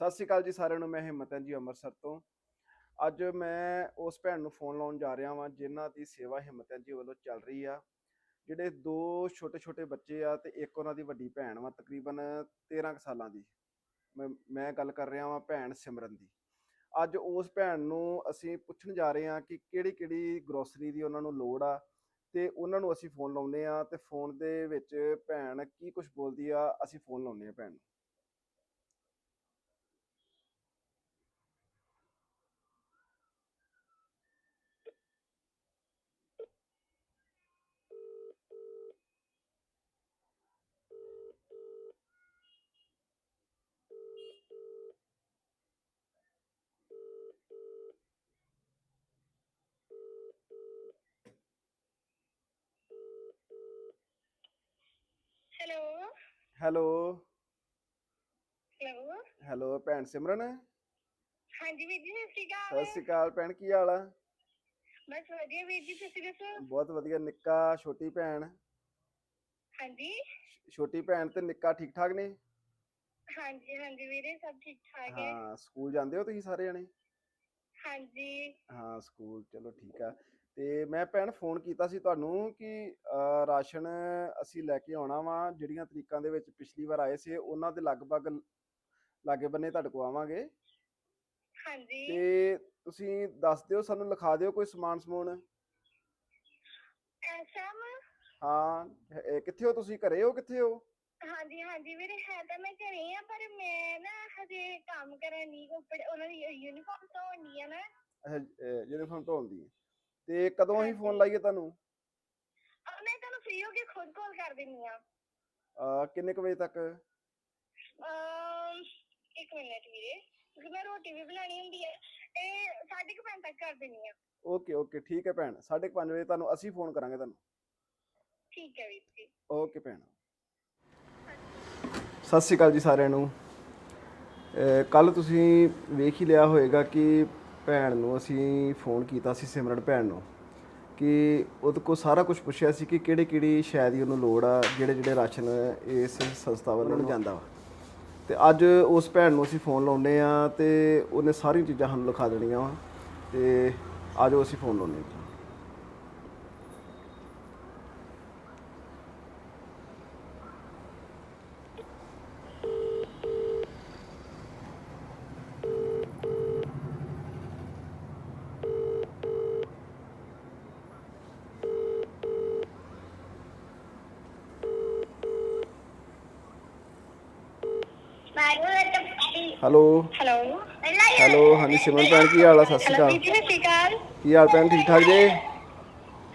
ਸਤਿ ਸ਼੍ਰੀ ਅਕਾਲ ਜੀ ਸਾਰਿਆਂ ਨੂੰ, ਮੈਂ ਹਿੰਮਤ ਹਾਂ ਜੀ ਅੰਮ੍ਰਿਤਸਰ ਤੋਂ। ਅੱਜ ਮੈਂ ਉਸ ਭੈਣ ਨੂੰ ਫੋਨ ਲਾਉਣ ਜਾ ਰਿਹਾ ਵਾਂ, ਜਿਨ੍ਹਾਂ ਦੀ ਸੇਵਾ ਹਿੰਮਤ ਹੈ ਜੀ ਵੱਲੋਂ ਚੱਲ ਰਹੀ ਆ। ਜਿਹੜੇ ਦੋ ਛੋਟੇ ਛੋਟੇ ਬੱਚੇ ਆ ਤੇ ਇੱਕ ਉਹਨਾਂ ਦੀ ਵੱਡੀ ਭੈਣ ਵਾ, ਤਕਰੀਬਨ 13 ਕੁ ਸਾਲਾਂ ਦੀ। ਮੈਂ ਮੈਂ ਗੱਲ ਕਰ ਰਿਹਾ ਵਾਂ ਭੈਣ ਸਿਮਰਨ ਦੀ। ਅੱਜ ਉਸ ਭੈਣ ਨੂੰ ਅਸੀਂ ਪੁੱਛਣ ਜਾ ਰਹੇ ਹਾਂ ਕਿ ਕਿਹੜੀ ਕਿਹੜੀ ਗਰੋਸਰੀ ਦੀ ਉਹਨਾਂ ਨੂੰ ਲੋੜ ਆ ਤੇ ਉਹਨਾਂ ਨੂੰ ਅਸੀਂ ਫੋਨ ਲਾਉਂਦੇ ਆ ਤੇ ਫੋਨ ਦੇ ਵਿੱਚ ਭੈਣ ਕੀ ਕੁਝ ਬੋਲਦੀ ਆ, ਅਸੀਂ ਫੋਨ ਲਾਉਂਦੇ ਆ ਭੈਣ ਨੂੰ ਹੈਲੋ ਹੈਲੋ। ਹੈਲੋ। ਹੈਲੋ ਭੈਣ ਸਿਮਰਨ? ਹਾਂਜੀ ਵੀਰ ਜੀ ਸਤਿ ਸ਼੍ਰੀ ਸਤਿ ਅਕਾਲ ਸ਼੍ਰੀ ਅਕਾਲ ਭੈਣ ਕੀ ਹਾਲ ਆ? ਬਸ ਵਧੀਆ ਵੀਰ ਜੀ ਤੁਸੀਂ ਦੱਸੋ? ਬਹੁਤ ਵਧੀਆ ਨਿੱਕਾ ਛੋਟੀ ਭੈਣ। ਹਾਂਜੀ। ਛੋਟੀ ਭੈਣ ਤੇ ਨਿੱਕਾ ਠੀਕ ਠਾਕ ਨੇ? ਹਾਂਜੀ ਹਾਂਜੀ ਵੀਰੇ ਸਭ ਠੀਕ ਠਾਕ ਹੈ। ਹਾਂ ਸਕੂਲ ਜਾਂਦੇ ਹੋ ਤੁਸੀਂ ਸਾਰੇ ਜਣੇ? ਹਾਂਜੀ। ਹਾਂ ਸਕੂਲ ਚਲੋ ਠੀਕ ਆ। ਤੇ ਮੈਂ ਭੈਣ ਫੋਨ ਕੀਤਾ ਸੀ ਤੁਹਾਨੂੰ ਕਿ ਰਾਸ਼ਨ ਅਸੀਂ ਲੈ ਕੇ ਆਉਣਾ ਵਾ ਜਿਹੜੀਆਂ ਤਰੀਕਾਂ ਦੇ ਵਿੱਚ ਪਿਛਲੀ ਵਾਰ ਆਏ ਸੀ ਉਹਨਾਂ ਦੇ ਲਗਭਗ ਲਾਗੇ ਬੰਨੇ ਤੁਹਾਡੇ ਕੋ ਆਵਾਂਗੇ। ਹਾਂਜੀ। ਤੇ ਤੁਸੀਂ ਦੱਸ ਦਿਓ ਸਾਨੂੰ ਲਿਖਾ ਦਿਓ ਕੋਈ ਸਮਾਨ ਸਮੂਨ। ਹਾਂ ਇਹ ਕਿੱਥੇ ਹੋ ਤੁਸੀਂ? ਘਰੇ ਹੋ ਕਿੱਥੇ ਹੋ? ਹਾਂਜੀ ਹਾਂਜੀ ਵੀਰੇ ਹੈ ਤਾਂ ਮੈਂ ਘਰੇ ਆ ਪਰ ਮੈਂ ਨਾ ਹਜੇ ਕੰਮ ਕਰਨ ਨਹੀਂ ਕੱਪੜੇ ਉਹਨਾਂ ਦੀ ਯੂਨੀਫਾਰਮ ਧੋਣੀ ਆ ਨਾ। ਯੂਨੀਫਾਰਮ ਤੋਂ ਆਉਂਦੀ ਹੈ ਤੇ ਕਦੋਂ ਅਸੀਂ ਫੋਨ। ਲਾਈਏ ਤੁਹਾਨੂੰ? ਅਹ ਮੈਂ ਤੁਹਾਨੂੰ ਫ੍ਰੀ ਹੋ ਕੇ ਖੁਦ ਕਾਲ ਕਰ ਦਿੰਨੀ ਆ। ਅਹ, ਕਿੰਨੇ ਕੁ ਵਜੇ ਤੱਕ? ਅਮ ਇੱਕ ਮਿੰਟ ਵੀਰੇ ਕਿਉਂਕਿ ਮੈਂ ਰੋਟੀ ਵੀ ਬਣਾਉਣੀ ਹੁੰਦੀ ਹੈ ਕੁ ਪੰਜ ਤੱਕ ਕਰ ਦਿੰਨੀ ਆ। ਓਕੇ ਓਕੇ ਠੀਕ ਹੈ ਭੈਣ 5:30 ਵਜੇ ਤੁਹਾਨੂੰ ਅਸੀਂ ਫੋਨ ਕਰਾਂਗੇ ਤੁਹਾਨੂੰ। ਠੀਕ ਹੈ ਵੀਰ ਜੀ। ਓਕੇ ਭੈਣ। ਸਤਿ ਸ਼੍ਰੀ ਅਕਾਲ ਜੀ ਸਾਰਿਆਂ ਨੂੰ। ਕੱਲ ਤੁਸੀਂ ਵੇਖ ਹੀ ਲਿਆ ਹੋਵੇਗਾ ਕਿ ਭੈਣ ਨੂੰ ਅਸੀਂ ਫੋਨ ਕੀਤਾ ਸੀ ਸਿਮਰਨ ਭੈਣ ਨੂੰ ਕਿ ਉਹਦੇ ਕੋਲ ਸਾਰਾ ਕੁਝ ਪੁੱਛਿਆ ਸੀ ਕਿ ਕਿਹੜੀ ਕਿਹੜੀ ਸ਼ੈ ਦੀ ਉਹਨੂੰ ਲੋੜ ਆ, ਜਿਹੜੇ ਜਿਹੜੇ ਰਾਸ਼ਨ ਇਸ ਸੰਸਥਾ ਵੱਲੋਂ ਨੂੰ ਜਾਂਦਾ ਵਾ। ਤੇ ਅੱਜ ਉਸ ਭੈਣ ਨੂੰ ਅਸੀਂ ਫੋਨ ਲਾਉਂਦੇ ਆ ਤੇ ਉਹਨੇ ਸਾਰੀਆਂ ਚੀਜ਼ਾਂ ਸਾਨੂੰ ਲਿਖਾ ਦੇਣੀਆਂ ਵਾ ਤੇ ਆਜੋ ਅਸੀਂ ਫੋਨ ਲਾਉਂਦੇ ਹਾਂ। ਹੈਲੋ ਹੈਲੋ ਹੈਲੋ ਹਾਂਜੀ ਸਿਮਰਨ ਭੈਣ ਕੀ ਹਾਲ ਆ? ਸਤਿ ਸ਼੍ਰੀ ਅਕਾਲ। ਵੀਰ ਜੀ ਸਤਿ ਸ਼੍ਰੀ ਅਕਾਲ। ਕੀ ਹਾਲ ਭੈਣ ਠੀਕ ਠਾਕ ਜੀ?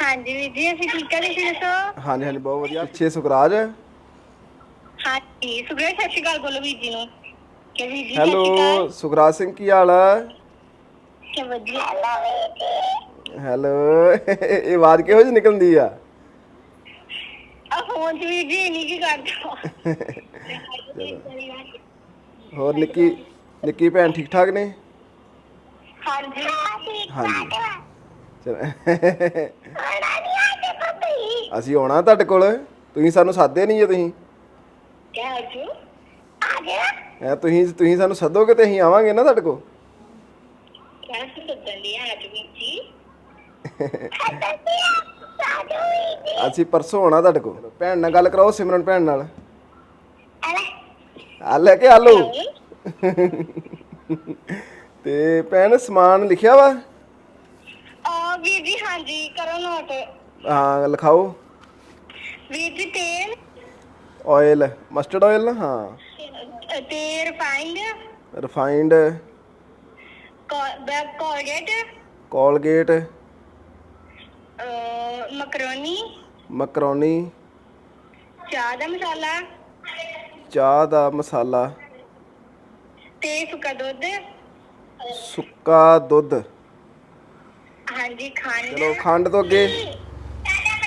ਹਾਂਜੀ ਵੀਰ ਜੀ ਅਸੀਂ ਠੀਕ ਆ ਤੁਸੀਂ ਦੱਸੋ? ਹਾਂਜੀ ਹਾਂਜੀ ਬਹੁਤ ਵਧੀਆ। ਪਿੱਛੇ ਸੁਖਰਾਜ? ਹਾਂਜੀ ਸੁਖੇ ਸਤਿ ਸ਼੍ਰੀ ਅਕਾਲ ਬੋਲੋ ਵੀਰ ਜੀ ਨੂੰ। ਕਿ ਵੀਰ ਜੀ ਹੈਲੋ ਸੁਖਰਾਜ ਸਿੰਘ ਕੀ ਹਾਲ ਆ? ਕਿ ਵਧੀਆ। ਹੈਲੋ ਇਹ ਆਵਾਜ਼ ਕਿਹੋ ਜਿਹੀ ਨਿਕਲਦੀ ਆ? ਆ ਫੋਨ ਚ ਵੀਰ ਜੀ ਨਹੀਂ ਕੀ ਕਰਦਾ। ਹੋਰ ਨਿੱਕੀ ਨਿੱਕੀ ਭੈਣ ਠੀਕ ਠਾਕ ਨੇ? ਹਾਂਜੀ। ਹਾਂਜੀ। ਚਲ। ਅਸੀਂ ਆਉਣਾ ਤੁਹਾਡੇ ਕੋਲ? ਤੁਸੀਂ ਸਾਨੂੰ ਸੱਦਦੇ ਨਹੀਂ ਜੇ ਤੁਸੀਂ? ਕਿਆ ਜੀ ਆ ਗਿਆ ਐ ਤੁਸੀਂ ਤੁਸੀਂ ਸਾਨੂੰ ਸੱਦੋਗੇ ਤੇ ਅਸੀਂ ਆਵਾਂਗੇ ਨਾ ਤੁਹਾਡੇ ਕੋਲ? ਕਿਆ ਸੀ ਸੱਦਣ ਦੀ ਅੱਜ ਵੀਰ ਜੀ ਅਸੀਂ ਪਰਸੋਂ ਆਉਣਾ ਤੁਹਾਡੇ ਕੋਲ। ਭੈਣ ਨਾਲ ਗੱਲ ਕਰਾਓ ਸਿਮਰਨ ਭੈਣ ਨਾਲ। ਆ ਲੈ ਕੇ ਆਲੂ ਤੇ ਭੈਣ ਸਮਾਨ ਲਿਖਿਆ ਵਾ? ਆ ਵੀਰ ਜੀ ਹਾਂਜੀ ਕਰੋ ਨੋਟ ਹਾਂ ਲਿਖਾਓ। ਵੀਰ ਜੀ ਤੇਲ? ਆਇਲ ਮਸਟਰਡ ਆਇਲ ਨਾ? ਹਾਂ। ਅ, ਤੇ refined refined Colgate Colgate macaroni? Macaroni. ਚਾਹ ਦਾ ਮਸਾਲਾ? ਚਾਹ ਦਾ ਮਸਾਲਾ। ਤੇ ਸੁੱਕਾ ਦੁੱਧ। ਸੁੱਕਾ ਦੁੱਧ। ਹਾਂਜੀ ਖੰਡ। ਚਲੋ ਖੰਡ ਤੋਂ ਅੱਗੇ।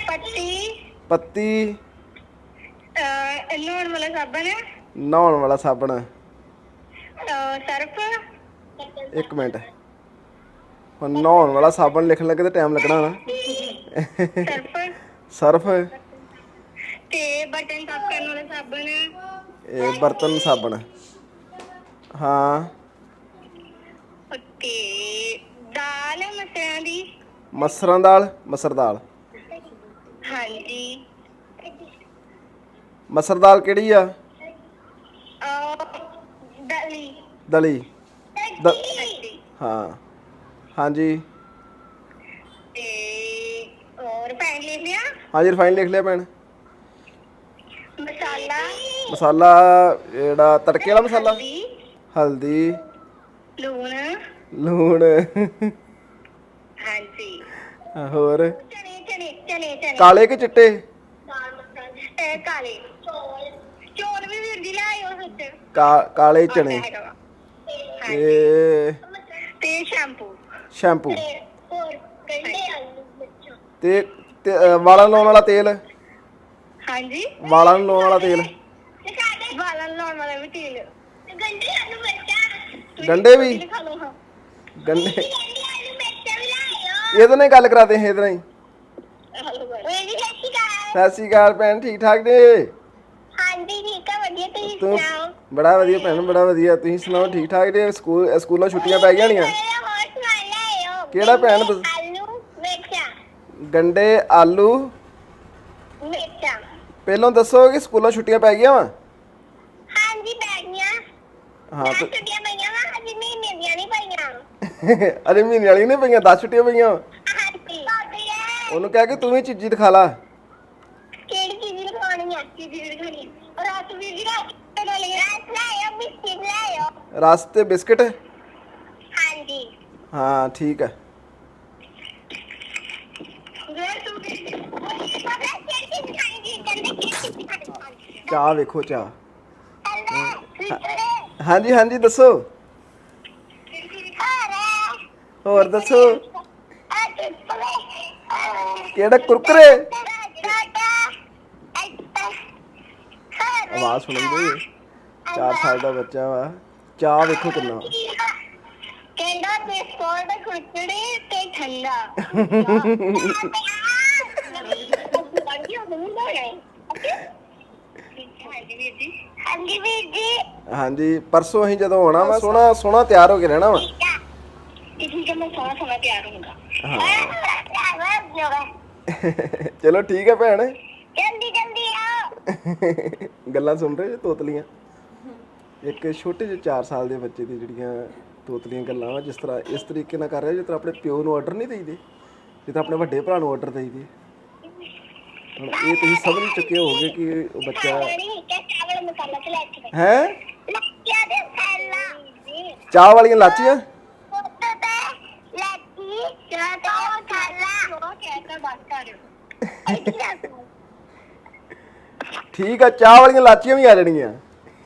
ਪੱਤੀ। ਪੱਤੀ। ਅ, ਲੂਣ ਵਾਲਾ ਸਾਬਣ। ਨਹਾਉਣ ਵਾਲਾ ਸਾਬਣ। ਸਰਫ। ਇੱਕ ਮਿੰਟ। ਹੁਣ ਨਹਾਉਣ ਵਾਲਾ ਸਾਬਣ ਲਿਖਣ ਲੱਗੇ ਤੇ ਟਾਈਮ ਲੱਗਣਾ ਨਾ। ਸਰਫ। ਸਰਫ। ਤੇ ਬਟਨ ਸਾਫ਼ ਕਰਨ ਵਾਲਾ ਸਾਬਣ। ਇਹ ਬਰਤਨ ਸਾਬਣ। ਹਾਂ। ਤੇ ਦਾਲ ਮਸਰਾਂ ਦੀ? ਮਸਰਾਂ ਦਾਲ ਮਸਰ ਦਾਲ। ਹਾਂਜੀ। ਮਸਰ ਦਾਲ ਕਿਹੜੀ ਆ? ਦਲੀ। ਦਲੀ। ਦ- ਹਾਂਜੀ। ਹਾਂ। ਹਾਂਜੀ। ਤੇ ਹੋਰ ਪੈਨ ਲੈ ਲਿਆ? ਹਾਂਜੀ ਰਿਫਾਈਨ ਲਿਖ ਲਿਆ ਭੈਣ। ਮਸਾਲਾ ਜਿਹੜਾ ਤੜਕੇ ਵਾਲਾ ਮਸਾਲਾ? ਹਲਦੀ, ਲੂਣ। ਲੂਣ। ਹਾਂਜੀ। ਹੋਰ? ਚਨੇ ਚਨੇ ਚਨੇ ਚਨੇ। ਕਾਲੇ ਕਿ ਚਿੱਟੇ? ਇਹ ਕਾਲੇ। ਚੌਲ। ਵੀ ਵੀਰ ਜੀ ਲਾਇਓ ਵਿੱਚ। ਕਾ- ਕਾਲੇ ਵਾ। ਤੇ ਤੇ ਸ਼ੈਂਪੂ। ਸ਼ੈਂਪੂ। ਹੋਰ ਗੰਡੇ ਆਲੂ ਬੱਚਾ ਤੇ ਤੇ, ਅ, ਵਾਲਾਂ ਨੂੰ ਲਾਉਣ ਵਾਲਾ ਤੇਲ? ਹਾਂਜੀ। ਵਾਲਾਂ ਨੂੰ ਲਾਉਣ ਵਾਲਾ ਤੇਲ? ਵਾਲਾਂ ਨੂੰ ਲਾਉਣ ਵਾਲਾ ਵੀ ਤੇਲ। ਗੰਡੇ ਆਲੂ ਗੰਡੇ ਵੀ? ਖਾ ਲਓ ਹਾਂ। ਗੰਡੇ? ਗੰਡੇ ਆਲੂ ਬੱਚਾ ਵੀ ਲਾਇਓ ਇਹਦੇ ਨਾਲ ਹੀ ਗੱਲ ਕਰਾਦੇ ਹਾਂ ਇਹਦੇ ਨਾਲ ਹੀ ਓਏ ਜੀ ਸੱਚੀ ਗੱਲ ਸਤਿ ਸ਼੍ਰੀ ਅਕਾਲ। ਭੈਣ ਠੀਕ ਠਾਕ ਨੇ ਹਾਂਜੀ ਠੀਕ ਆ ਵਧੀਆ ਤੁਸੀਂ ਤੂੰ ਸੁਣਾਓ? ਬੜਾ ਵਧੀਆ ਭੈਣ ਬੜਾ ਵਧੀਆ। ਤੁਸੀਂ ਸੁਣਾਓ ਠੀਕ ਠਾਕ ਨੇ ਸਕੂਲ ਸਕੂਲਾਂ ਛੁੱਟੀਆਂ ਪੈ ਗਈਆਂ ਹੋਣੀਆਂ? ਹੋਰ ਸੁਣਾ ਲਾਇਓ ਕਿਹੜਾ ਭੈਣ ਦੱਸ? ਆਲੂ ਮਿਰਚਾਂ। ਗੰਡੇ ਆਲੂ? ਮਿਰਚਾਂ। ਪਹਿਲਾਂ ਦੱਸੋ ਕਿ ਸਕੂਲਾਂ ਛੁੱਟੀਆਂ ਪੈ ਗਈਆਂ ਵਾ? ਹਾਂ ਤੇ ਛੁੱਟੀਆਂ ਪਈਆਂ ਵਾ ਹਜੇ ਮਹੀਨੇ ਦੀਆਂ ਨਹੀਂ ਪਈਆਂ। ਅਰੇ ਮਹੀਨੇ ਵਾਲੀ ਨੇ ਪਈਆਂ 10 ਛੁੱਟੀਆਂ ਪਈਆਂ। ਹਾਂਜੀ। ਉਹਨੂੰ ਕਹਿ ਕੇ ਤੂੰ ਵੀ ਚੀਜ਼ੀ ਦਿਖਾ ਲਾ। ਕਿਹੜੀ ਚੀਜ਼ ਲਗਾਉਣੀ ਆ? ਚੀਜ਼ ਲਗਾਉਣੀ ਰਾਤ ਵੀ ਜੀ ਰਾਤ ਲੈ ਲਿਆ ਰਾਤ ਲਾਇਓ ਬਿਸਕਿਟ ਲਾਇਓ ਰਸ ਤੇ ਬਿਸਕਟ? ਹਾਂਜੀ। ਹਾਂ ਠੀਕ ਹੈ ਵੇ ਤੂੰ ਵੀ ਪਤਾ ਕਿਹੜੀ ਚੀਜ਼ ਖਾਏਗੀ ਕਹਿੰਦੇ ਕਿਹੜੀ ਚੀਜ਼ ਖਾਏਗੀ ਚਾਹ ਵੇਖੋ ਚਾਹ। ਹਾਂਜੀ ਹਾਂਜੀ ਦੱਸੋ। ਹੋਰ ਦੱਸੋ। ਕਿਹੜਾ ਕੁਰਕਰੇ? ਆਵਾਜ਼ ਸੁਣਨ ਦੇ। 4 ਸਾਲ ਦਾ ਬੱਚਾ ਵਾ। ਚਾਹ ਵੇਖੋ ਕਿੰਨਾ। ਕਹਿੰਦਾ ਬਿਸਕੁਟ ਕੁਰਕੜੇ ਤੇ ਠੰਡਾ। ਹਾਂਜੀ ਵੀਰ ਜੀ। ਹਾਂਜੀ ਪਰਸੋਂ ਅਸੀਂ ਜਦੋਂ ਆਉਣਾ ਵਾ ਸੋਹਣਾ ਸੋਹਣਾ ਤਿਆਰ ਹੋ ਕੇ ਰਹਿਣਾ ਵਾ। ਠੀਕ ਹੈ ਮੈਂ ਸੋਹਣਾ ਸੋਹਣਾ ਤਿਆਰ ਹੋਊਂਗਾ। ਚਲੋ ਠੀਕ ਹੈ ਭੈਣ। ਜਲਦੀ ਜਲਦੀ ਆਓ। ਗੱਲਾਂ ਸੁਣ ਰਹੇ ਜੇ ਤੋਤਲੀਆਂ? ਇੱਕ ਛੋਟੇ ਜਿਹੇ 4 ਸਾਲ ਦੇ ਬੱਚੇ ਦੀ ਜਿਹੜੀਆਂ ਤੋਤਲੀਆਂ ਗੱਲਾਂ ਵਾ ਜਿਸ ਤਰ੍ਹਾਂ ਇਸ ਤਰੀਕੇ ਨਾਲ ਕਰ ਰਿਹਾ ਜਿਸ ਤਰ੍ਹਾਂ ਆਪਣੇ ਪਿਓ ਨੂੰ ਆਰਡਰ ਨਹੀਂ ਦੇਈਦੇ ਤਰ੍ਹਾਂ ਆਪਣੇ ਵੱਡੇ ਭਰਾ ਨੂੰ ਆਰਡਰ ਦੇਈਦੇ। ਹੁਣ ਇਹ ਤੁਸੀਂ ਸਮਝ ਚੁੱਕੇ ਹੋਗੇ ਕਿ ਉਹ ਬੱਚਾ ਮਸਾਲਾ ਲੈ ਕੇ ਹੈ? ਲੱਕੀਆਂ ਦੇ ਫੈਲਾ ਚਾਹ ਵਾਲੀਆਂ ਲਾਚੀਆਂ? ਪੁੱਤ ਤੇ ਲੱਕੀ ਚਾਹ ਖਾਲਾ ਉਹ ਕਹਿੰਦਾ ਬਸ ਕਰ ਠੀਕ ਆ ਚਾਹ ਵਾਲੀਆਂ ਲਾਚੀਆਂ ਵੀ ਆ ਜਾਣਗੀਆਂ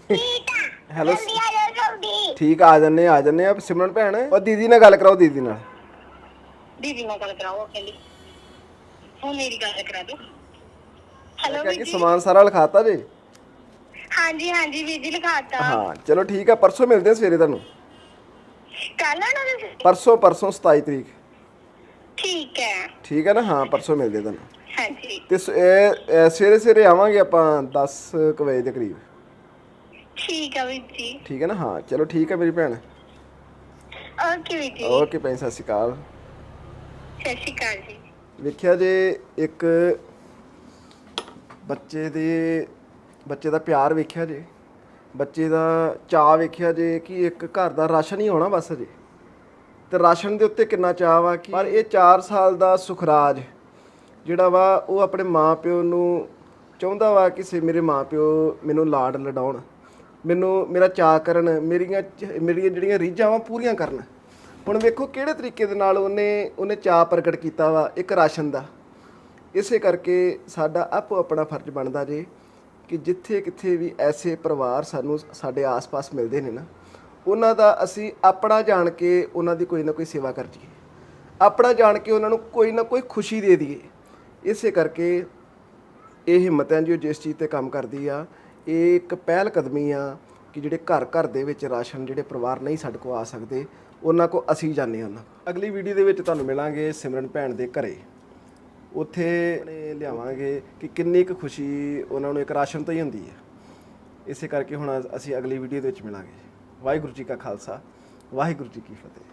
ਠੀਕ ਆ। ਹੈਲੋ। ਜਲਦੀ ਆ ਜਾਓ ਜਲਦੀ। ਠੀਕ ਆ ਜੰਨੇ ਆ ਜੰਨੇ ਆ। ਸਿਮਰਨ ਭੈਣ ਉਹ ਦੀਦੀ ਨਾਲ ਗੱਲ ਕਰਾਓ ਦੀਦੀ ਨਾਲ। ਦੀਦੀ ਨਾਲ ਗੱਲ ਕਰਾਓ ਕਹਿੰਦੀ ਉਹ ਮੇਰੀ ਗੱਲ ਕਰਾ ਦੋ ਹੈਲੋ ਕਹਿ ਕੇ ਸਮਾਨ ਸਾਰਾ ਲਿਖਾਤਾ ਜੀ ਹਾਂਜੀ ਹਾਂਜੀ ਵੀਰ ਜੀ ਲਿਖਾਤਾ। ਹਾਂ ਚਲੋ ਠੀਕ ਆ ਪਰਸੋਂ ਮਿਲਦੇ ਆ ਸਵੇਰੇ ਤੁਹਾਨੂੰ। ਕੱਲ ਆਣਾ ਤੁਸੀਂ? ਪਰਸੋਂ ਪਰਸੋਂ 27 ਤਰੀਕ। ਠੀਕ ਹੈ। ਠੀਕ ਹੈ ਨਾ? ਹਾਂ ਪਰਸੋਂ ਮਿਲਦੇ ਤੁਹਾਨੂੰ। ਹਾਂਜੀ। ਤੇ ਸ- ਇਹ ਇਹ ਸਵੇਰੇ ਸਵੇਰੇ ਆਵਾਂਗੇ ਆਪਾਂ 10 ਕੁ ਵਜੇ ਦੇ ਕਰੀਬ। ਠੀਕ ਹੈ ਵੀਰ ਜੀ। ਠੀਕ ਹੈ ਨਾ? ਹਾਂ ਚਲੋ ਠੀਕ ਹੈ ਮੇਰੀ ਭੈਣ। ਓਕੇ ਵੀਰ ਜੀ। ਓਕੇ ਭੈਣ ਸਤਿ ਸ਼੍ਰੀ ਅਕਾਲ। ਸਤਿ ਸ਼੍ਰੀ ਅਕਾਲ ਜੀ। ਵੇਖਿਆ ਜੇ ਇੱਕ ਬੱਚੇ ਦੇ ਬੱਚੇ ਦਾ ਪਿਆਰ ਵੇਖਿਆ ਜੇ ਬੱਚੇ ਦਾ ਚਾਅ ਵੇਖਿਆ ਜੇ ਕਿ ਇੱਕ ਘਰ ਦਾ ਰਾਸ਼ਨ ਹੀ ਹੋਣਾ ਬਸ ਜੇ। ਤੇ ਰਾਸ਼ਨ ਦੇ ਉੱਤੇ ਕਿੰਨਾ ਚਾਅ ਵਾ ਕਿ ਪਰ ਇਹ 4 ਸਾਲ ਦਾ ਸੁਖਰਾਜ ਜਿਹੜਾ ਵਾ ਉਹ ਆਪਣੇ ਮਾਪਿਓ ਨੂੰ ਚਾਹੁੰਦਾ ਵਾ ਕਿ ਸੇ ਮੇਰੇ ਮਾਪਿਓ ਮੈਨੂੰ ਲਾਡ ਲਡਾਉਣ ਮੈਨੂੰ ਮੇਰਾ ਚਾਅ ਕਰਨ ਮੇਰੀਆਂ ਮੇਰੀਆਂ ਜਿਹੜੀਆਂ ਰੀਝਾਂ ਵਾ ਪੂਰੀਆਂ ਕਰਨ। ਹੁਣ ਵੇਖੋ ਕਿਹੜੇ ਤਰੀਕੇ ਦੇ ਨਾਲ ਉਹਨੇ ਉਹਨੇ ਚਾਅ ਪ੍ਰਗਟ ਕੀਤਾ ਵਾ ਇੱਕ ਰਾਸ਼ਨ ਦਾ। ਇਸੇ ਕਰਕੇ ਸਾਡਾ ਆਪੋ ਆਪਣਾ ਫਰਜ਼ ਬਣਦਾ ਜੇ ਕਿ ਜਿੱਥੇ ਕਿੱਥੇ ਵੀ ਐਸੇ ਪਰਿਵਾਰ ਸਾਨੂੰ ਸਾਡੇ ਆਸ-ਪਾਸ ਮਿਲਦੇ ਨੇ ਨਾ, ਉਹਨਾਂ ਦਾ ਅਸੀਂ ਆਪਣਾ ਜਾਣ ਕੇ ਉਹਨਾਂ ਦੀ ਕੋਈ ਨਾ ਕੋਈ ਸੇਵਾ ਕਰ ਜੀਏ ਆਪਣਾ ਜਾਣ ਕੇ ਉਹਨਾਂ ਨੂੰ ਕੋਈ ਨਾ ਕੋਈ ਖੁਸ਼ੀ ਦੇ ਦਈਏ। ਇਸੇ ਕਰਕੇ ਇਹ ਹਿੰਮਤ ਹੈ ਜੀ, ਉਹ ਜਿਸ ਚੀਜ਼ ਤੇ ਕੰਮ ਕਰਦੀ ਆ, ਇਹ ਇੱਕ ਪਹਿਲ ਕਦਮੀ ਆ ਕਿ ਜਿਹੜੇ ਘਰ ਘਰ ਦੇ ਵਿੱਚ ਰਾਸ਼ਨ ਜਿਹੜੇ ਪਰਿਵਾਰ ਨਹੀਂ ਸਾਡੇ ਕੋਲ ਆ ਸਕਦੇ, ਉਹਨਾਂ ਕੋ ਅਸੀਂ ਜਾਂਦੇ ਹਾਂ ਅਗਲੀ ਵੀਡੀਓ ਦੇ ਵਿੱਚ ਤੁਹਾਨੂੰ ਮਿਲਾਂਗੇ ਸਿਮਰਨ ਭੈਣ ਦੇ ਘਰੇ। ਉੱਥੇ ਆਪਣੇ ਲਿਆਵਾਂਗੇ ਕਿ ਕਿੰਨੀ ਕੁ ਖੁਸ਼ੀ ਉਹਨਾਂ ਨੂੰ ਇੱਕ ਰਾਸ਼ਨ ਤੋਂ ਹੀ ਹੁੰਦੀ ਹੈ। ਇਸੇ ਕਰਕੇ ਹੁਣ ਅਸੀਂ ਅਗਲੀ ਵੀਡੀਓ ਦੇ ਵਿੱਚ ਮਿਲਾਂਗੇ ਵਾਹਿਗੁਰੂ ਜੀ ਕਾ ਖਾਲਸਾ ਵਾਹਿਗੁਰੂ ਜੀ ਕੀ ਫਤਿਹ।